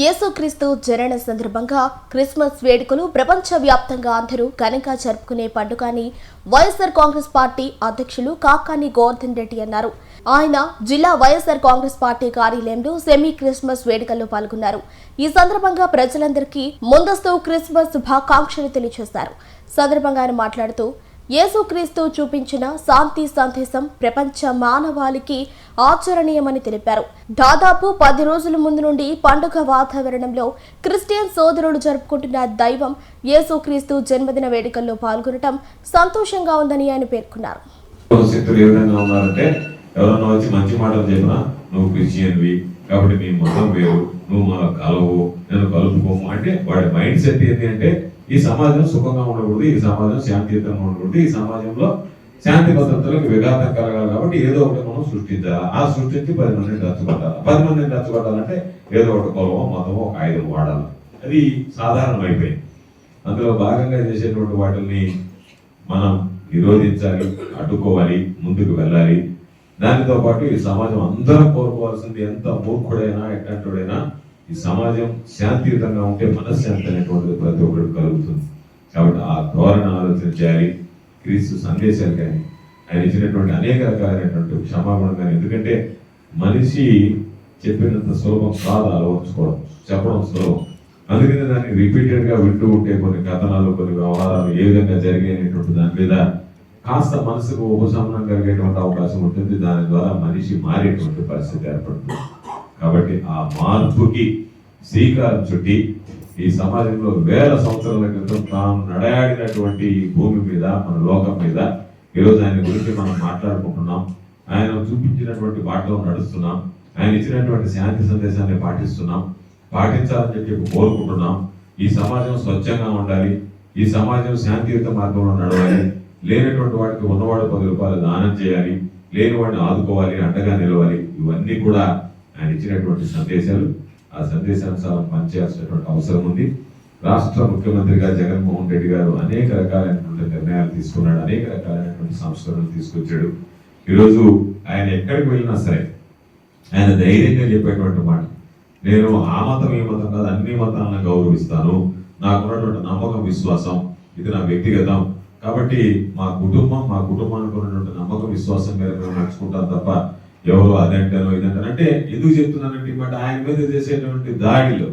యేసుక్రీస్తు జనన సందర్భంగా క్రిస్మస్ వేడుకలు ప్రపంచవ్యాప్తంగా అందరూ ఘనంగా జరుపుకునే పండుగ అని వైఎస్ఆర్ కాంగ్రెస్ పార్టీ అధ్యక్షులు కాకాని గోవర్ధన్ రెడ్డి అన్నారు. ఆయన జిల్లా వైఎస్ఆర్ కాంగ్రెస్ పార్టీ కార్యాలయంలో సెమీ క్రిస్మస్ వేడుకల్లో పాల్గొన్నారు. ఈ సందర్భంగా ప్రజలందరికీ ముందస్తు క్రిస్మస్ శుభాకాంక్షలు తెలియజేశారు. సందర్భంగా ఆయన మాట్లాడుతూ యేసుక్రీస్తు చూపించిన శాంతి సందేశం ప్రపంచ మానవాళికి ఆచరణీయమని తెలిపారు. దాదాపు పది రోజుల ముందు నుండి పండుగ వాతావరణంలో క్రిస్టియన్ సోదరులు జరుపుకుంటున్న దైవం యేసుక్రీస్తు జన్మదిన వేడుకల్లో పాల్గొనటం సంతోషంగా ఉందని ఆయన పేర్కొన్నారు. ఎవరన్నా వచ్చి మంచి మాటలు చెప్పినా నువ్వు క్రిస్టియన్వి కాబట్టి నీ మతం వేరు నువ్వు మా కలవు నేను కలుపుకోము అంటే వాడి మైండ్ సెట్ ఏంటి అంటే ఈ సమాజం సుఖంగా ఉండకూడదు ఈ సమాజం శాంతియుతంగా ఉండకూడదు ఈ సమాజంలో శాంతి భద్రతలకు విఘాతం కలగాలి కాబట్టి ఏదో ఒకటి మనం సృష్టించాలి. ఆ సృష్టించి పది మందిని దచ్చుకొట్టాలి పది మందిని దచ్చుకొట్టాలంటే ఏదో ఒకటి కులమో మతమో ఒక ఆయుధం వాడాలి. అది సాధారణం అయిపోయింది అందులో భాగంగా చేసేటువంటి వాటిని మనం నిరోధించాలి అడ్డుకోవాలి ముందుకు వెళ్ళాలి. దానితో పాటు ఈ సమాజం అందరం కోరుకోవాల్సింది ఎంత మూర్ఖుడైనా ఎట్లాంటివాడైనా ఈ సమాజం శాంతియుతంగా ఉంటే మనశ్శాంతి అనేటువంటిది ప్రతి ఒక్కరు కలుగుతుంది. కాబట్టి ఆ ధోరణ ఆలోచన చేయాలి క్రీస్తు సందేశాలు కానీ ఆయన ఇచ్చినటువంటి అనేక రకాలైనటువంటి క్షమాగుణం కానీ ఎందుకంటే మనిషి చెప్పినంత సులభం కాదు అలవర్చుకోవడం చెప్పడం సులభం. అందుకనే దాన్ని రిపీటెడ్గా వింటూ ఉంటే కొన్ని కథనాలు కొన్ని వ్యవహారాలు ఏ విధంగా జరిగాయనేటువంటి దాని మీద కాస్త మనసుకు ఉపశమనం కలిగేటువంటి అవకాశం ఉంటుంది. దాని ద్వారా మనిషి మారేటువంటి పరిస్థితి ఏర్పడుతుంది. కాబట్టి ఆ మార్పుకి శ్రీకారం చుట్టి ఈ సమాజంలో వేల సంవత్సరాల క్రితం తాను నడయాడినటువంటి ఈ భూమి మీద మన లోకం మీద ఈరోజు ఆయన గురించి మనం మాట్లాడుకుంటున్నాం. ఆయన చూపించినటువంటి బాటలో నడుస్తున్నాం. ఆయన ఇచ్చినటువంటి శాంతి సందేశాన్ని పాటిస్తున్నాం. పాటించాలని చెప్పి కోరుకుంటున్నాం. ఈ సమాజం స్వచ్ఛంగా ఉండాలి. ఈ సమాజం శాంతియుత మార్గంలో నడవాలి. లేనటువంటి వాడికి ఉన్నవాడు పది రూపాయలు దానం చేయాలి. లేని వాడిని ఆదుకోవాలి అండగా నిలవాలి. ఇవన్నీ కూడా ఆయన ఇచ్చినటువంటి సందేశాలు ఆ సందేశానుసారం పనిచేయాల్సినటువంటి అవసరం ఉంది. రాష్ట్ర ముఖ్యమంత్రిగా జగన్మోహన్ రెడ్డి గారు అనేక రకాలైనటువంటి నిర్ణయాలు తీసుకున్నాడు అనేక రకాలైనటువంటి సంస్కరణలు తీసుకొచ్చాడు. ఈరోజు ఆయన ఎక్కడికి వెళ్ళినా సరే ఆయన ధైర్యంగా చెప్పేటువంటి మాట నేను ఆ మతం ఈ మతం కాదు అన్ని మతాలను గౌరవిస్తాను. నాకున్నటువంటి నమ్మకం విశ్వాసం ఇది నా వ్యక్తిగతం. కాబట్టి మా కుటుంబం మా కుటుంబానికి ఉన్నటువంటి నమ్మకం విశ్వాసం మీద మేము నడుచుకుంటాం తప్ప ఎవరు అదంటానో ఇదంటారు అంటే ఎందుకు చెప్తున్నానంటే బట్ ఆయన మీద చేసేటువంటి దాడిలో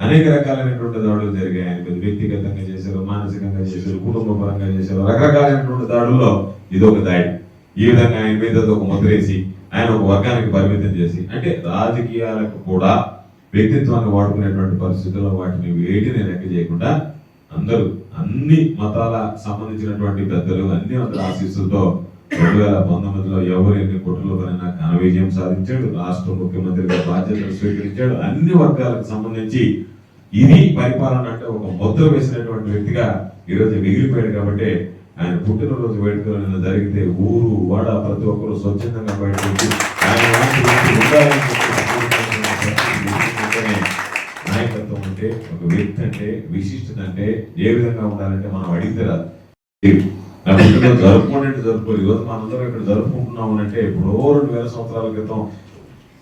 అనేక రకాలైనటువంటి దాడులు జరిగాయి. ఆయన మీద వ్యక్తిగతంగా చేశారు మానసికంగా చేశారు కుటుంబ పరంగా చేశారు. రకరకాలైనటువంటి దాడుల్లో ఇది ఒక దాడి. ఈ విధంగా ఆయన మీద ఒక ముద్రేసి ఆయన ఒక వర్గానికి పరిమితం చేసి అంటే రాజకీయాలకు కూడా వ్యక్తిత్వాన్ని వాడుకునేటువంటి పరిస్థితుల్లో వాటిని వేటిని లెక్క చేయకుండా అందరూ అన్ని మతాల సంబంధించినటువంటి పెద్దలు అన్ని అందరి ఆశీస్సులతో రెండు వేల పంతొమ్మిదిలో ఎవరు ఎన్ని కుట్రలపైన ఘన విజయం సాధించాడు రాష్ట్ర ముఖ్యమంత్రిగా బాధ్యతలు స్వీకరించాడు. అన్ని వర్గాలకు సంబంధించి ఇది పరిపాలన అంటే ఒక ముద్ర వేసినటువంటి వ్యక్తిగా ఈరోజు మిగిలిపోయాడు కాబట్టి ఆయన పుట్టినరోజు వేడుకలు జరిగితే ఊరు వాడ ప్రతి ఒక్కరు స్వచ్ఛందంగా బయటకు నాయకత్వం అంటే ఒక వ్యక్తి అంటే విశిష్టత అంటే ఏ విధంగా ఉండాలంటే మనం అడిగితే రాదు. నా పుట్టినరోజు జరుపుకోండి జరుపుకోలేదు ఈరోజు మనందరం ఇక్కడ జరుపుకుంటున్నాం అంటే ఎప్పుడో రెండు వేల సంవత్సరాల క్రితం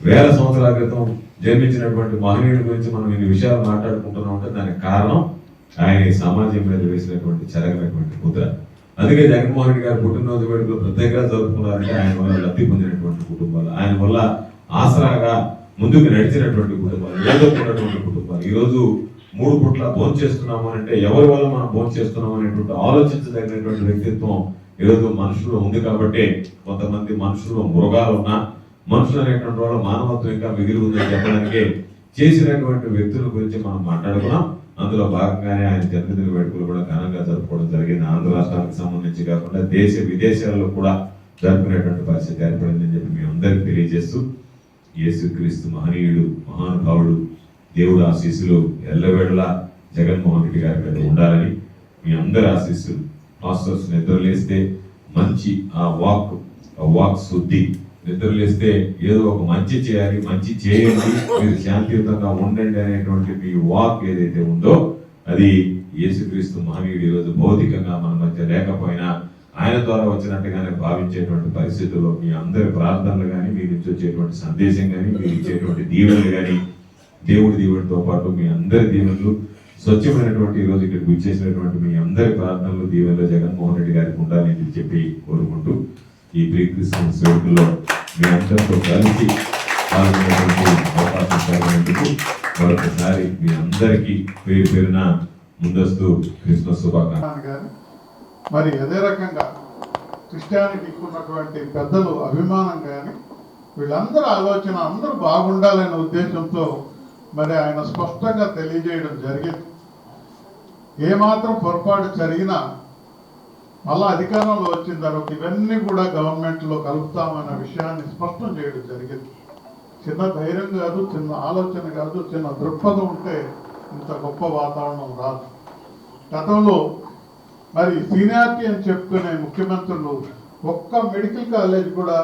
వేల సంవత్సరాల క్రితం జన్మించినటువంటి మహనీయుడి గురించి మనం ఇన్ని విషయాలు మాట్లాడుకుంటున్నాం అంటే దానికి కారణం ఆయన ఈ సమాజం మీద వేసినటువంటి చెరగినటువంటి ముద్ర. అందుకే జగన్మోహన్ రెడ్డి గారు పుట్టినరోజు వేడుకలు ప్రత్యేకంగా జరుపుకున్నారంటే ఆయన వల్ల లబ్ధి పొందినటువంటి కుటుంబాలు ఆయన వల్ల ఆసరాగా ముందుకు నడిచినటువంటి కుటుంబాలు ఏదో కుటుంబాలు. ఈరోజు మూడు పుట్ల భోజనం చేస్తున్నాము అంటే ఎవరి వల్ల మనం భోజనం చేస్తున్నాం అనేటువంటి ఆలోచించదగినటువంటి వ్యక్తిత్వం ఈరోజు మనుషులు ఉంది కాబట్టి కొంతమంది మనుషులు మృగాలు ఉన్నా మనుషులు అనేటువంటి వాళ్ళు మానవత్వం ఇంకా మిగిలి ఉందని చెప్పడానికి చేసినటువంటి వ్యక్తుల గురించి మనం మాట్లాడుకున్నాం. అందులో భాగంగానే ఆయన జన్మదిన వేడుకలు కూడా ఘనంగా జరుపుకోవడం జరిగింది. ఆంధ్ర రాష్ట్రానికి సంబంధించి కాకుండా దేశ విదేశాల్లో కూడా జరుపుకునేటువంటి పరిస్థితి ఏర్పడిందని చెప్పి మీ అందరికి తెలియజేస్తూ యేసుక్రీస్తు మహనీయుడు మహానుభావుడు దేవుడు ఆశీస్సులు ఎల్లవేళలా జగన్మోహన్ రెడ్డి గారి మీద ఉండాలని మీ అందరి ఆశీస్సులు. పాస్టర్స్ నిద్రలేస్తే మంచి ఆ వాక్ ఆ వాక్ శుద్ధి. నిద్రలేస్తే ఏదో ఒక మంచి చేయాలి మంచి చేయండి మీరు శాంతియుతంగా ఉండండి అనేటువంటి మీ వాక్ ఏదైతే ఉందో అది యేసుక్రీస్తు మహనీయుడు ఈరోజు భౌతికంగా మన మధ్య లేకపోయినా ఆయన ద్వారా వచ్చినట్టుగానే భావించేటువంటి పరిస్థితుల్లో మీ అందరి ప్రార్థనలు కానీ మీ నుంచి వచ్చేటువంటి సందేశం కానీ మీరు ఇచ్చేటువంటి దీవెనలు కానీ దేవుడి దీవెనతో పాటు మీ అందరి దీవెనలు స్వచ్ఛమైనటువంటి ఈ రోజు ఇక్కడికి విచ్చేసినటువంటి మీ అందరి ప్రార్థనలు దీవెనలు జగన్మోహన్ రెడ్డి గారికి ఉండాలి అని చెప్పి కోరుకుంటూ ఈ ప్రీ క్రిస్మస్ వేడుకల్లో మీ అందరితో కలిసి పాల్గొనేటువంటి అవకాశం కలిగినందుకు మరొకసారి మీ అందరికీ పేరు పేరున ముందస్తు క్రిస్మస్ శుభాకాంక్షలు. కానీ మరి అదే రకంగా క్రిస్టియానిటీకి ఉన్నటువంటి పెద్దలు అభిమానం కానీ వీళ్ళందరూ ఆలోచన అందరూ బాగుండాలనే ఉద్దేశంతో మరి ఆయన స్పష్టంగా తెలియజేయడం జరిగింది. ఏమాత్రం పొరపాటు జరిగినా మళ్ళా అధికారంలో వచ్చిన తర్వాత ఇవన్నీ కూడా గవర్నమెంట్లో కలుపుతామన్న విషయాన్ని స్పష్టం చేయడం జరిగింది. చిన్న ధైర్యం కాదు చిన్న ఆలోచన కాదు చిన్న దృక్పథం ఉంటే ఇంత గొప్ప వాతావరణం రాదు. గతంలో మరి సీనియారిటీ అని చెప్పుకునే ముఖ్యమంత్రులు ఒక్క మెడికల్ కాలేజ్ కూడా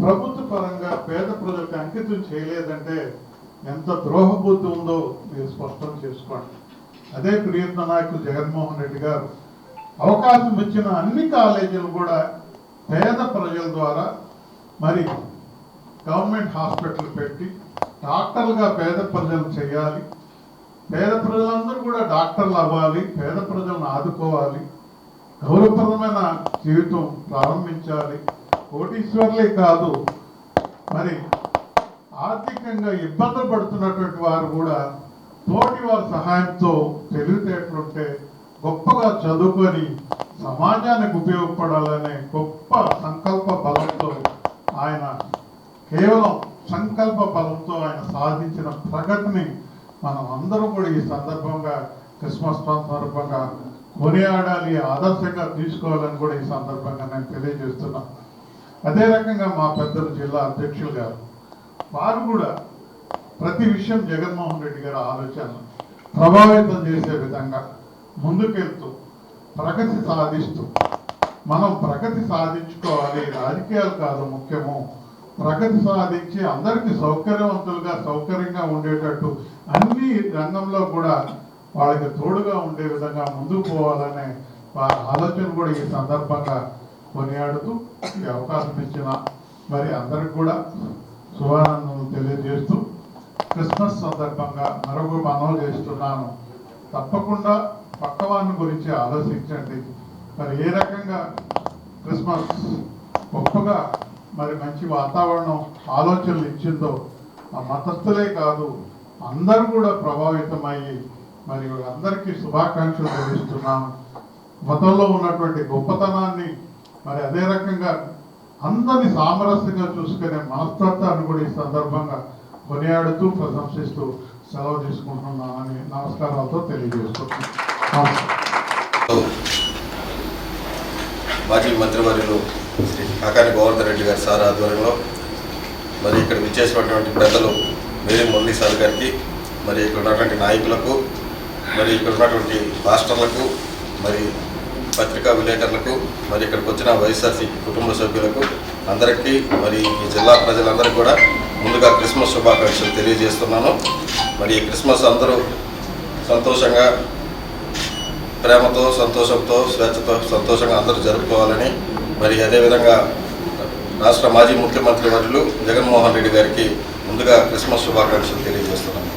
ప్రభుత్వ పరంగా పేద ప్రజలకు అంకితం చేయలేదంటే ఎంత ద్రోహబుద్ధి ఉందో మీరు స్పష్టం చేసుకోండి. అదే ప్రియత్న నాయకులు జగన్మోహన్ రెడ్డి గారు అవకాశం ఇచ్చిన అన్ని కాలేజీలు కూడా పేద ప్రజల ద్వారా మరి గవర్నమెంట్ హాస్పిటల్ పెట్టి డాక్టర్లుగా పేద ప్రజలు చేయాలి. పేద ప్రజలందరూ కూడా డాక్టర్లు అవ్వాలి పేద ప్రజలను ఆదుకోవాలి. గౌరవప్రదమైన జీవితం ప్రారంభించాలి. కోటీశ్వర్లే కాదు మరి ఆర్థికంగా ఇబ్బందులు పడుతున్నటువంటి వారు కూడా తోటి వారి సహాయంతో తెలివితేటలుంటే గొప్పగా చదువుకొని సమాజానికి ఉపయోగపడాలనే గొప్ప సంకల్ప బలంతో ఆయన కేవలం సంకల్ప బలంతో ఆయన సాధించిన ప్రగతిని మనం అందరూ కూడా ఈ సందర్భంగా క్రిస్మస్ సందర్భంగా కొనియాడాలి ఆదర్శంగా తీసుకోవాలని కూడా ఈ సందర్భంగా నేను తెలియజేస్తున్నాను. అదే రకంగా మా పెద్దలు జిల్లా అధ్యక్షులు గారు వారు కూడా ప్రతి విషయం జగన్మోహన్ రెడ్డి గారి ఆలోచనలు ప్రభావితం చేసే విధంగా ముందుకెళ్తూ ప్రగతి సాధిస్తూ మనం ప్రగతి సాధించుకోవాలి. రాజకీయాలు కాదు ముఖ్యము. ప్రగతి సాధించి అందరికీ సౌకర్యవంతులుగా సౌకర్యంగా ఉండేటట్టు అన్ని రంగంలో కూడా వాళ్ళకి తోడుగా ఉండే విధంగా ముందుకు పోవాలనే వారి ఆలోచన కూడా ఈ సందర్భంగా కొనియాడుతూ ఈ అవకాశం ఇచ్చిన మరి అందరికి కూడా శుభానందం తెలియజేస్తూ క్రిస్మస్ సందర్భంగా మరొక మనవి చేస్తున్నాను. తప్పకుండా పక్కవారిని గురించి ఆలోచించండి. మరి ఏ రకంగా క్రిస్మస్ గొప్పగా మరి మంచి వాతావరణం ఆలోచనలు ఇచ్చిందో ఆ మతస్థులే కాదు అందరూ కూడా ప్రభావితమయ్యి మరి అందరికీ శుభాకాంక్షలు తెలియజేస్తున్నాను. మతంలో ఉన్నటువంటి గొప్పతనాన్ని మరి అదే రకంగా అందరిని సామరస్యంగా చూసుకునే మనస్తత్వాన్ని కూడా ఈ సందర్భంగా కొనియాడుతూ ప్రశంసిస్తూ సెలవు తీసుకుంటున్నానని నమస్కారాలతో తెలియజేస్తున్నాను మాజీ మంత్రివర్యులు శ్రీ కాకాని గోవర్ధన్ రెడ్డి గారి సార్ ఆధ్వర్యంలో మరి ఇక్కడ విచ్చేసినటువంటి పెద్దలు మేరీ మురళీ సార్ గారికి మరి ఇక్కడ ఉన్నటువంటి నాయకులకు మరి ఇక్కడ ఉన్నటువంటి రాష్ట్రాలకు మరి పత్రికా విలేకరులకు మరి ఇక్కడికి వచ్చిన వైఎస్ఆర్సీ కుటుంబ సభ్యులకు అందరికీ మరి ఈ జిల్లా ప్రజలందరికీ కూడా ముందుగా క్రిస్మస్ శుభాకాంక్షలు తెలియజేస్తున్నాను. మరి ఈ క్రిస్మస్ అందరూ సంతోషంగా ప్రేమతో సంతోషంతో స్వేచ్ఛతో సంతోషంగా అందరూ జరుపుకోవాలని మరి అదేవిధంగా రాష్ట్ర మాజీ ముఖ్యమంత్రి వర్యులు జగన్మోహన్ రెడ్డి గారికి ముందుగా క్రిస్మస్ శుభాకాంక్షలు తెలియజేస్తున్నాను.